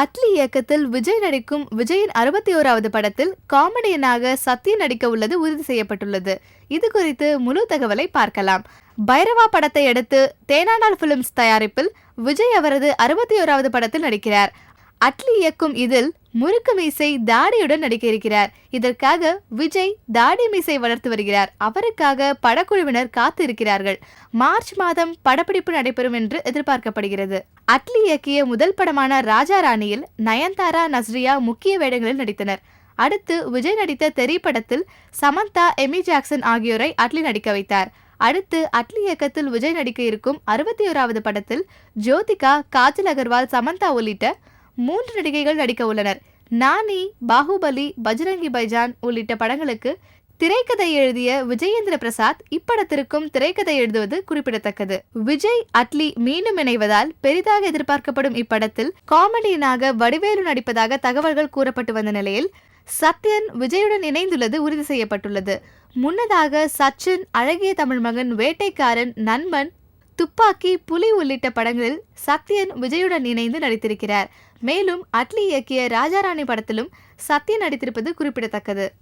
அட்லி இயக்கத்தில் விஜய் நடிக்கும் விஜயின் அறுபத்தி ஓராவது படத்தில் காமெடியனாக சத்யன் நடிக்க உள்ளது உறுதி செய்யப்பட்டுள்ளது. இது குறித்து முழு தகவலை பார்க்கலாம். பைரவா படத்தை அடுத்து தேனாண்டால் பிலிம்ஸ் தயாரிப்பில் விஜய் அவரது அறுபத்தி ஓராவது படத்தில் நடிக்கிறார். அட்லி இயக்கும் இதில் முறுக்கு மீசை தாடியுடன் நடிக்க இருக்கிறார் இதற்காக விஜய் தாடி மீசை வளர்த்து வருகிறார். அவருக்காக படக்குழுவினர் காத்து இருக்கிறார்கள் மார்ச் மாதம் படப்பிடிப்பு நடைபெறும் என்று எதிர்பார்க்கப்படுகிறது. அட்லி இயக்கிய முதல் படமான ராஜா ராணியில் நயன்தாரா நஸ்ரியா முக்கிய வேடங்களில் நடித்தனர். அடுத்து விஜய் நடித்த தெரி படத்தில் சமந்தா எமி ஜாக்சன் ஆகியோரை அட்லி நடிக்க வைத்தார். அடுத்து அட்லி இயக்கத்தில் விஜய் நடிக்க இருக்கும் அறுபத்தி ஓராவது படத்தில் ஜோதிகா காஜல் அகர்வால் சமந்தா உள்ளிட்ட மூன்று நடிகைகள் நடிக்க உள்ளனர். நானி பாகுபலி பஜ்ரங்கி பைஜான் உள்ளிட்ட படங்களுக்கு திரைக்கதை எழுதிய விஜயேந்திர பிரசாத் இப்படத்திற்கும் திரைக்கதை எழுதுவது குறிப்பிடத்தக்கது. விஜய் அட்லி மீண்டும் இணைவதால் பெரிதாக எதிர்பார்க்கப்படும் இப்படத்தில் காமெடியனாக வடிவேலு நடிப்பதாக தகவல்கள் கூறப்பட்டு வந்த நிலையில் சத்யன் விஜயுடன் இணைந்துள்ளது உறுதி செய்யப்பட்டுள்ளது. முன்னதாக சச்சின் அழகிய தமிழ் மகன் வேட்டைக்காரன் நண்பன் துப்பாக்கி புலி உள்ளிட்ட படங்களில் சத்யன் விஜயுடன் இணைந்து நடித்திருக்கிறார். மேலும் அட்லி இயக்கிய ராஜாராணி படத்திலும் சத்யன் நடித்திருப்பது குறிப்பிடத்தக்கது.